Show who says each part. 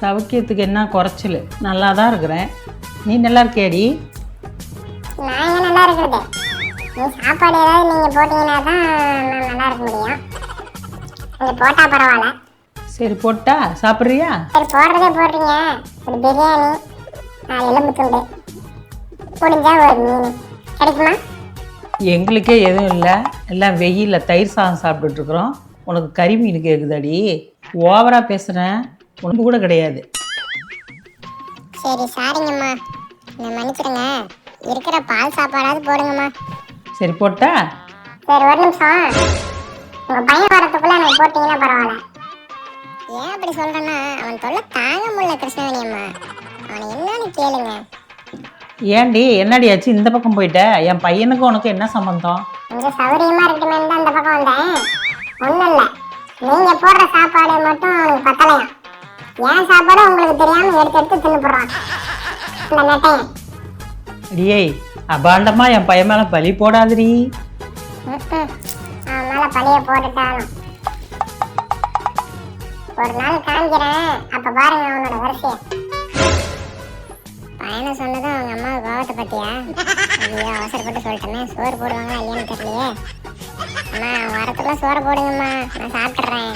Speaker 1: சவுக்கியத்துக்கு என்ன குறைச்சல்? நல்லா தான் இருக்கிறேன். நீ நல்லா இருக்கியாடி?
Speaker 2: நான் நல்லா இருக்கிறது? நீ சாப்பாடு ஏதாவது நீங்க போட்டீங்கன்னா தான் நான் நல்லா இருக்க முடியும். நீங்க போட்டா பரவாயில்ல.
Speaker 1: சரி போட்டா? சாப்பிட்றியா?
Speaker 2: சரி போடுறதே போடுறீங்க. ஒரு பிரியாணி எலும்பு துண்டு. முடிஞ்சா ஒரு மீன். கிடைக்குமா?
Speaker 1: எங்களுக்கே எதுவும் இல்லை. எல்லாம் வெயிலில் தயிர் சாதம் சாப்பிட்டுட்டு இருக்கிறோம். உனக்கு கறி மீன் கேட்குதாடி ஓவராக பேசுகிறேன் உனக்கு கூட கிடையாது.
Speaker 2: சரி சாரிங்கம்மா. என்னை மன்னிச்சிடுங்க. இருக்கிற பால் சாப்பாடாவது போடுங்கம்மா.
Speaker 1: சரி போட்டா?
Speaker 2: சரி ஒரு நிமிஷம். உங்க பையன் வரதுக்குள்ள எனக்கு போட்டீங்கன்னா பரவாயில்ல. ஏன் அப்படி சொல்றேன்னா அவன் தொல்லை தாங்க முடியல கிருஷ்ணவேணி அம்மா அவனை என்னன்னு கேளுங்க.
Speaker 1: ஏன்டி என்னடி ஆச்சு? இந்த பக்கம் போயிட்ட? என் பையனுக்கும் உனக்கு என்ன சம்பந்தம்?
Speaker 2: கொஞ்சம் சௌரியமா இருக்கட்டுமே அந்த பக்கம் வந்தேன். நீங்க போடுற சாப்பாடு மட்டும் அவனுக்கு பத்தலையாம் என் சாப்பாடு உங்களுக்கு தெரியாம எடுத்து எடுத்து தின்னு போடுறான். இந்த நெட்டையன்
Speaker 1: அடியே அபாண்டமா என் பையன் மேலே பலி போடாதடி.
Speaker 2: அவன் மேல பழிய போட்டுட்டாலும். ஒரு நாள் காமிக்கிறேன் அப்ப பாருங்க அவனோட வரிசைய. பையனை சொன்னதும் அவங்க அம்மா கோவத்தை பத்தியா? ஐயோ அவசரப்பட்டு சொல்லிட்டேனே. சோறு போடுவாங்களா இல்லையான்னு தெரியலையே. அம்மா வரத்துக்குள்ள சோறு போடுங்கம்மா. நான் சாப்பிட்றேன்